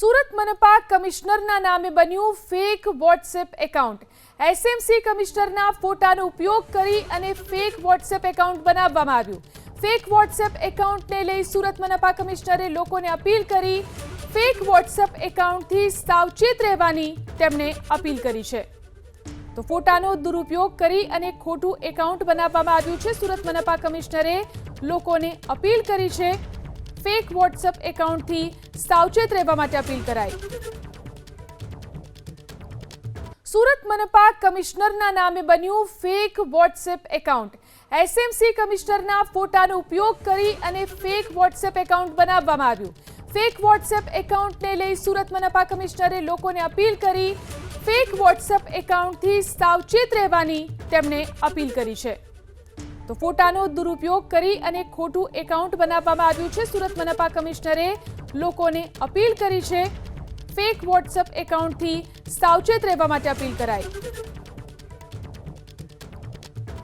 સુરત મનપા કમિશનરના નામે બન્યું ફેક વોટ્સએપ એકાઉન્ટ એસએમસી કમિશનરના ફોટાનો ઉપયોગ કરી અને ફેક વોટ્સએપ એકાઉન્ટ બનાવવામાં આવ્યું. ફેક વોટ્સએપ એકાઉન્ટને લઈ સુરત મનપા કમિશનરે લોકોને અપીલ કરી ફેક વોટ્સએપ એકાઉન્ટથી સાવચેત રહેવાની તેમણે અપીલ કરી છે. તો ફોટાનો દુરુપયોગ કરી અને ખોટું એકાઉન્ટ બનાવવામાં આવ્યું છે. સુરત મનપા કમિશનરે લોકોને અપીલ કરી છે ફેક વોટ્સએપ એકાઉન્ટથી સાવચેત રહેવા માટે અપીલ કરાઈ. સુરત મનપા કમિશનરના નામે બન્યું ફેક વોટ્સએપ એકાઉન્ટ. એસએમસી કમિશનરના ફોટાનો ઉપયોગ કરી અને ફેક વોટ્સએપ એકાઉન્ટ બનાવવામાં આવ્યું. ફેક વોટ્સએપ એકાઉન્ટને લઈ સુરત મનપા કમિશનરે લોકોને અપીલ કરી ફેક વોટ્સએપ એકાઉન્ટથી સાવચેત રહેવાની તેમણે અપીલ કરી છે. તો ફોટાનો દુરુપયોગ કરી અને ખોટું એકાઉન્ટ બનાવવામાં આવ્યું છે. સુરત મનપા કમિશનરે લોકોને અપીલ કરી છે. ફેક વોટ્સઅપ એકાઉન્ટથી સાવચેત રહેવા માટે અપીલ કરાઈ.